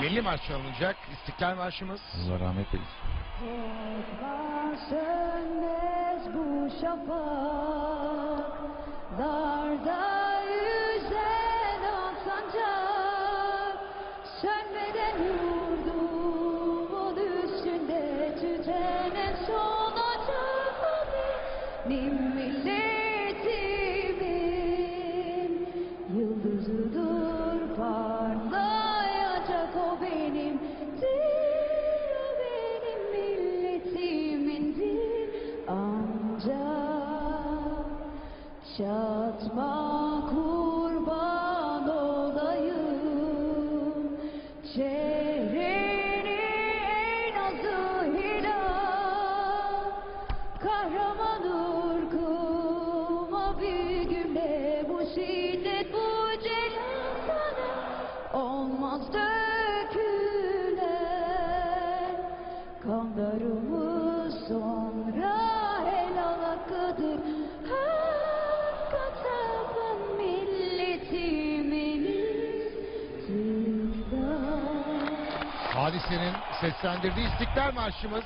milli marş çalınacak. İstiklal Marşımız. Allah rahmet eylesin. Sönmez bu şafak Darda yüzen sancak Sönmeden son çatma kurban olayım. Şehrini en azı hilal. Kahraman ırkıma bir günde bu şiddet bu celal olmaz dökülen. Kanlarımız Hadisenin seslendirdiği İstiklal Marşımız.